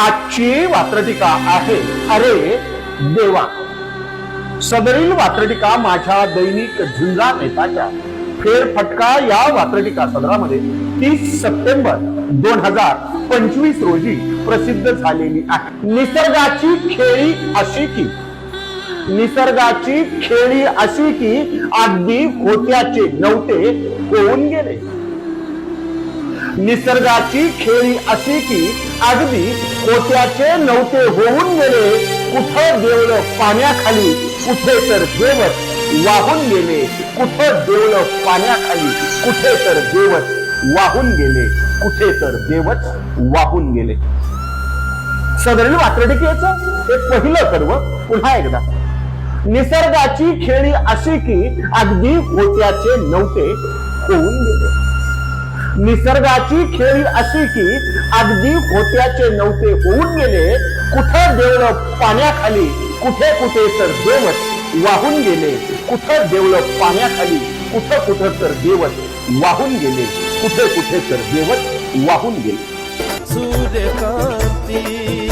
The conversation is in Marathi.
आजची वात्रटिका आहे. अरे देवा. सदरील वात्रटिका माझ्या दैनिक झुंजा नेताच्या फेरफटका या वात्रटिका सदरामध्ये तीस सप्टेंबर दोन हजार पंचवीस रोजी प्रसिद्ध झालेली आहे. निसर्गाची खेळी अशी की निसर्गाची खेळी अशी की अगदी होत्याचे नव्हते होऊन गेले. निसर्गाची खेळी अशी की अगदी होत्याचे नव्हते होऊन गेले कुठं देवलं पाण्याखाली कुठे तर देवत वाहून गेले कुठं देवलं पाण्याखाली कुठे तर देवत वाहून गेले कुठे तर देवत वाहून गेले. सदरील वात्रटिकेचं हे पहिलं सर्व पुन्हा एकदा. निसर्गाची खेळी अशी की अगदी होत्याचे नव्हते होऊन गेले निसर्गाची खेळी अशी की अगदी होत्याचे नव्हते होऊन गेले कुठं देवलं पाण्याखाली कुठे कुठे तर देवत वाहून गेले. कुठं देवलं पाण्याखाली कुठं कुठं तर देवत वाहून गेले. कुठे कुठे तर देवत वाहून गेले. सूर्यकांती.